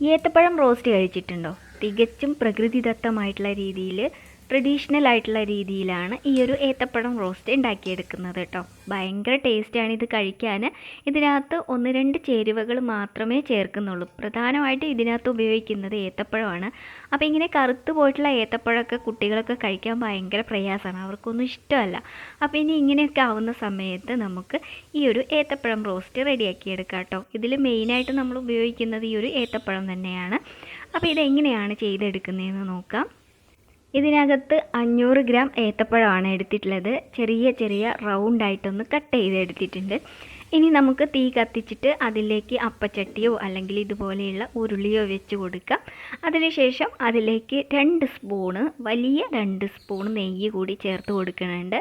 ഏത്തപ്പഴം റോസ്റ്റ് കഴിച്ചിട്ടുണ്ടോ? തികച്ചും പ്രകൃതിദത്തമായിട്ടുള്ള രീതിയിൽ ട്രഡീഷണൽ ആയിട്ടുള്ള രീതിയിലാണ് ഈ ഒരു ഏത്തപ്പഴം റോസ്റ്റ് ഉണ്ടാക്കിയെടുക്കുന്നത് കേട്ടോ. ഭയങ്കര ടേസ്റ്റാണ് ഇത് കഴിക്കാൻ. ഇതിനകത്ത് ഒന്ന് രണ്ട് ചേരുവകൾ മാത്രമേ ചേർക്കുന്നുള്ളൂ. പ്രധാനമായിട്ട് ഇതിനകത്ത് ഉപയോഗിക്കുന്നത് ഏത്തപ്പഴമാണ്. അപ്പോൾ ഇങ്ങനെ കറുത്ത് പോയിട്ടുള്ള ഏത്തപ്പഴമൊക്കെ കുട്ടികളൊക്കെ കഴിക്കാൻ ഭയങ്കര പ്രയാസമാണ്. അവർക്കൊന്നും ഇഷ്ടമല്ല. അപ്പോൾ ഇനി ഇങ്ങനെയൊക്കെ ആവുന്ന സമയത്ത് നമുക്ക് ഈ ഒരു ഏത്തപ്പഴം റോസ്റ്റ് റെഡിയാക്കിയെടുക്കാം കേട്ടോ. ഇതിൽ മെയിനായിട്ട് നമ്മൾ ഉപയോഗിക്കുന്നത് ഈ ഒരു ഏത്തപ്പഴം തന്നെയാണ്. അപ്പോൾ ഇതെങ്ങനെയാണ് ചെയ്തെടുക്കുന്നതെന്ന് നോക്കാം. ഇതിനകത്ത് അഞ്ഞൂറ് ഗ്രാം ഏത്തപ്പഴമാണ് എടുത്തിട്ടുള്ളത്. ചെറിയ ചെറിയ റൗണ്ടായിട്ടൊന്ന് കട്ട് ചെയ്ത് എടുത്തിട്ടുണ്ട് ഇനി നമുക്ക് തീ കത്തിച്ചിട്ട് അതിലേക്ക് അപ്പച്ചട്ടിയോ അല്ലെങ്കിൽ ഇതുപോലെയുള്ള ഉരുളിയോ വെച്ച് കൊടുക്കാം. അതിനുശേഷം അതിലേക്ക് രണ്ട് സ്പൂണ് വലിയ രണ്ട് സ്പൂൺ നെയ്യ് കൂടി ചേർത്ത് കൊടുക്കുന്നുണ്ട്.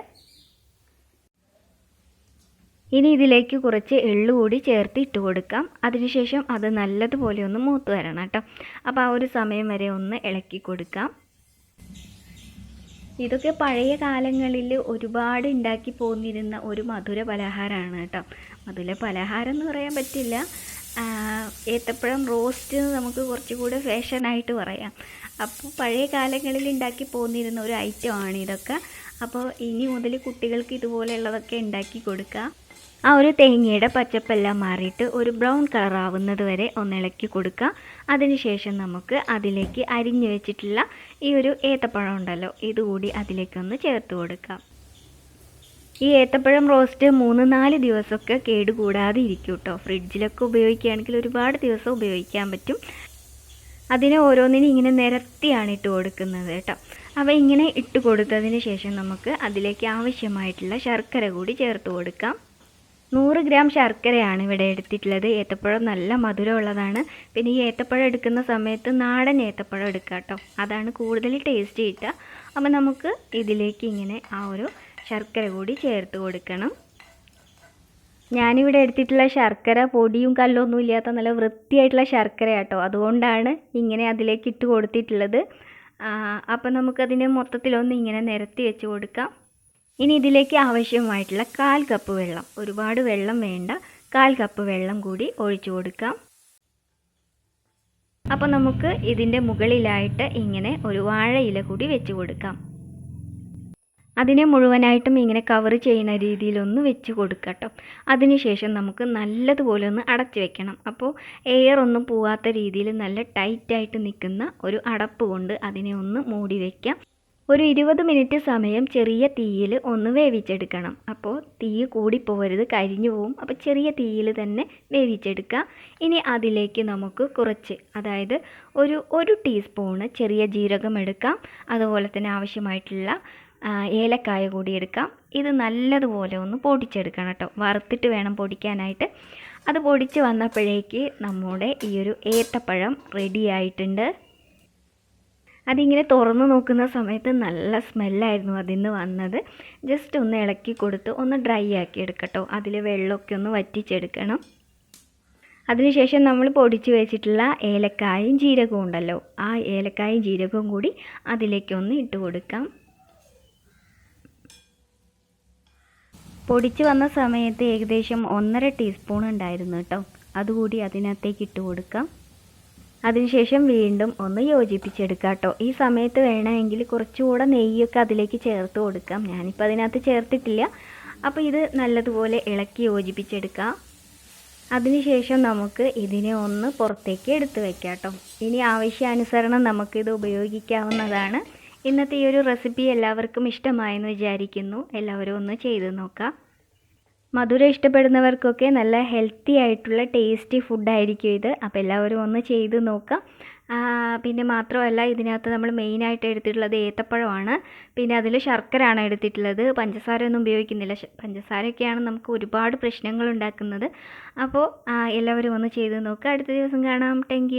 ഇനി ഇതിലേക്ക് കുറച്ച് എള്ളു കൂടി ചേർത്ത് ഇട്ട് കൊടുക്കാം. അതിനുശേഷം അത് നല്ലതുപോലെ ഒന്ന് മൂത്ത് വരണം കേട്ടോ. അപ്പോൾ ആ ഒരു സമയം വരെ ഒന്ന് ഇളക്കി കൊടുക്കാം. ഇതൊക്കെ പഴയ കാലങ്ങളിൽ ഒരുപാട് ഉണ്ടാക്കി പോന്നിരുന്ന ഒരു മധുര പലഹാരമാണ് കേട്ടോ. മധുര പലഹാരം എന്ന് പറയാൻ പറ്റില്ല. ഏത്തപ്പഴം റോസ്റ്റ് നമുക്ക് കുറച്ചുകൂടെ ഫാഷനായിട്ട് പറയാം. അപ്പോൾ പഴയ കാലങ്ങളിൽ ഉണ്ടാക്കി പോന്നിരുന്ന ഒരു ഐറ്റമാണ് ഇതൊക്കെ. അപ്പോൾ ഇനി മുതൽ കുട്ടികൾക്ക് ഇതുപോലെയുള്ളതൊക്കെ ഉണ്ടാക്കി കൊടുക്കാം. ആ ഒരു തേങ്ങയുടെ പച്ചപ്പെല്ലാം മാറിയിട്ട് ഒരു ബ്രൗൺ കളർ ആവുന്നത് വരെ ഒന്ന് ഇളക്കി കൊടുക്കുക. അതിനുശേഷം നമുക്ക് അതിലേക്ക് അരിഞ്ഞു വെച്ചിട്ടുള്ള ഈ ഒരു ഏത്തപ്പഴം ഉണ്ടല്ലോ ഇതുകൂടി അതിലേക്കൊന്ന് ചേർത്ത് കൊടുക്കാം. ഈ ഏത്തപ്പഴം റോസ്റ്റ് മൂന്ന് നാല് ദിവസമൊക്കെ കേടുകൂടാതെ ഇരിക്കും കേട്ടോ ഫ്രിഡ്ജിലൊക്കെ ഉപയോഗിക്കുകയാണെങ്കിൽ ഒരുപാട് ദിവസം ഉപയോഗിക്കാൻ പറ്റും. അതിനെ ഓരോന്നിനും ഇങ്ങനെ നിരത്തിയാണ് ഇട്ട് കൊടുക്കുന്നത് കേട്ടോ. അപ്പോൾ ഇങ്ങനെ ഇട്ട് കൊടുത്തതിന് ശേഷം നമുക്ക് അതിലേക്ക് ആവശ്യമായിട്ടുള്ള ശർക്കര കൂടി ചേർത്ത് കൊടുക്കാം. നൂറ് ഗ്രാം ശർക്കരയാണ് ഇവിടെ എടുത്തിട്ടുള്ളത്. ഏത്തപ്പഴം നല്ല മധുരമുള്ളതാണ്. പിന്നെ ഈ ഏത്തപ്പഴം എടുക്കുന്ന സമയത്ത് നാടൻ ഏത്തപ്പഴം എടുക്കുക കേട്ടോ. അതാണ് കൂടുതൽ ടേസ്റ്റ് കിട്ടുക. അപ്പോൾ നമുക്ക് ഇതിലേക്ക് ഇങ്ങനെ ആ ഒരു ശർക്കര കൂടി ചേർത്ത് കൊടുക്കണം. ഞാനിവിടെ എടുത്തിട്ടുള്ള ശർക്കര പൊടിയും കല്ലൊന്നും ഇല്ലാത്ത നല്ല വൃത്തിയായിട്ടുള്ള ശർക്കര കേട്ടോ. അതുകൊണ്ടാണ് ഇങ്ങനെ അതിലേക്ക് ഇട്ട് കൊടുത്തിട്ടുള്ളത്. അപ്പം നമുക്കതിനെ മൊത്തത്തിലൊന്ന് ഇങ്ങനെ നിരത്തി വെച്ച് കൊടുക്കാം. ഇനി ഇതിലേക്ക് ആവശ്യമായിട്ടുള്ള കാൽ കപ്പ് വെള്ളം ഒരുപാട് വെള്ളം വേണ്ട കാൽ കപ്പ് വെള്ളം കൂടി ഒഴിച്ചു കൊടുക്കാം. അപ്പോൾ നമുക്ക് ഇതിന്റെ മുകളിലായിട്ട് ഇങ്ങനെ ഒരു വാഴയില കൂടി വെച്ച് കൊടുക്കാം. അതിനെ മുഴുവനായിട്ടും ഇങ്ങനെ കവർ ചെയ്യുന്ന രീതിയിലൊന്ന് വെച്ച് കൊടുക്കട്ടോ. അതിനുശേഷം നമുക്ക് നല്ലതുപോലെ ഒന്ന് അടച്ചു വെക്കണം. അപ്പോൾ എയർ ഒന്നും പോവാത്ത രീതിയിൽ നല്ല ടൈറ്റായിട്ട് നിൽക്കുന്ന ഒരു അടപ്പ് കൊണ്ട് അതിനെ ഒന്ന് മൂടി വയ്ക്കാം ഒരു ഇരുപത് മിനിറ്റ് സമയം ചെറിയ തീയിൽ ഒന്ന് വേവിച്ചെടുക്കണം. അപ്പോൾ തീ കൂടിപ്പോവരുത് കരിഞ്ഞു പോവും. അപ്പോൾ ചെറിയ തീയിൽ തന്നെ വേവിച്ചെടുക്കുക ഇനി അതിലേക്ക് നമുക്ക് കുറച്ച് അതായത് ഒരു ഒരു ടീസ്പൂണ് ചെറിയ ജീരകം എടുക്കാം. അതുപോലെ തന്നെ ആവശ്യമായിട്ടുള്ള ഏലക്കായ കൂടി എടുക്കാം. ഇത് നല്ലതുപോലെ ഒന്ന് പൊടിച്ചെടുക്കണം കേട്ടോ. വറുത്തിട്ട് വേണം പൊടിക്കാനായിട്ട്. അത് പൊടിച്ച് വന്നപ്പോഴേക്ക് നമ്മുടെ ഈ ഒരു ഏത്തപ്പഴം റെഡി ആയിട്ടുണ്ട്. അതിങ്ങനെ തുറന്നു നോക്കുന്ന സമയത്ത് നല്ല സ്മെല്ലായിരുന്നു അതിൽ നിന്ന് വന്നത്. ജസ്റ്റ് ഒന്ന് ഇളക്കി കൊടുത്ത് ഒന്ന് ഡ്രൈ ആക്കി എടുക്കട്ടോ. അതിൽ വെള്ളമൊക്കെ ഒന്ന് വറ്റിച്ചെടുക്കണം. അതിനുശേഷം നമ്മൾ പൊടിച്ച് വെച്ചിട്ടുള്ള ഏലക്കായും ജീരകവും ഉണ്ടല്ലോ. ആ ഏലക്കായും ജീരകവും കൂടി അതിലേക്കൊന്ന് ഇട്ട് കൊടുക്കാം. പൊടിച്ച് വന്ന സമയത്ത് ഏകദേശം ഒന്നര ടീസ്പൂൺ ഉണ്ടായിരുന്നു കേട്ടോ. അതുകൂടി അതിനകത്തേക്ക് ഇട്ട് കൊടുക്കാം. അതിനുശേഷം വീണ്ടും ഒന്ന് യോജിപ്പിച്ചെടുക്കാം കേട്ടോ ഈ സമയത്ത് വേണമെങ്കിൽ കുറച്ചുകൂടെ നെയ്യൊക്കെ അതിലേക്ക് ചേർത്ത് കൊടുക്കാം. ഞാനിപ്പോൾ അതിനകത്ത് ചേർത്തിട്ടില്ല. അപ്പോൾ ഇത് നല്ലതുപോലെ ഇളക്കി യോജിപ്പിച്ചെടുക്കാം. അതിനുശേഷം നമുക്ക് ഇതിനെ ഒന്ന് പുറത്തേക്ക് എടുത്ത് വെക്കാം കേട്ടോ ഇനി ആവശ്യാനുസരണം നമുക്കിത് ഉപയോഗിക്കാവുന്നതാണ്. ഇന്നത്തെ ഈ ഒരു റെസിപ്പി എല്ലാവർക്കും ഇഷ്ടമായെന്ന് വിചാരിക്കുന്നു. എല്ലാവരും ഒന്ന് ചെയ്ത് നോക്കാം. മധുരം ഇഷ്ടപ്പെടുന്നവർക്കൊക്കെ നല്ല ഹെൽത്തി ആയിട്ടുള്ള ടേസ്റ്റി ഫുഡായിരിക്കും ഇത്. അപ്പോൾ എല്ലാവരും ഒന്ന് ചെയ്ത് നോക്കാം. പിന്നെ മാത്രമല്ല ഇതിനകത്ത് നമ്മൾ മെയിനായിട്ട് എടുത്തിട്ടുള്ളത് ഏത്തപ്പഴമാണ്. പിന്നെ അതിൽ ശർക്കരയാണ് എടുത്തിട്ടുള്ളത്. പഞ്ചസാര ഒന്നും ഉപയോഗിക്കുന്നില്ല. പഞ്ചസാരയൊക്കെയാണ് നമുക്ക് ഒരുപാട് പ്രശ്നങ്ങൾ ഉണ്ടാക്കുന്നത്. അപ്പോൾ എല്ലാവരും ഒന്ന് ചെയ്ത് നോക്കുക അടുത്ത ദിവസം കാണാം. താങ്ക്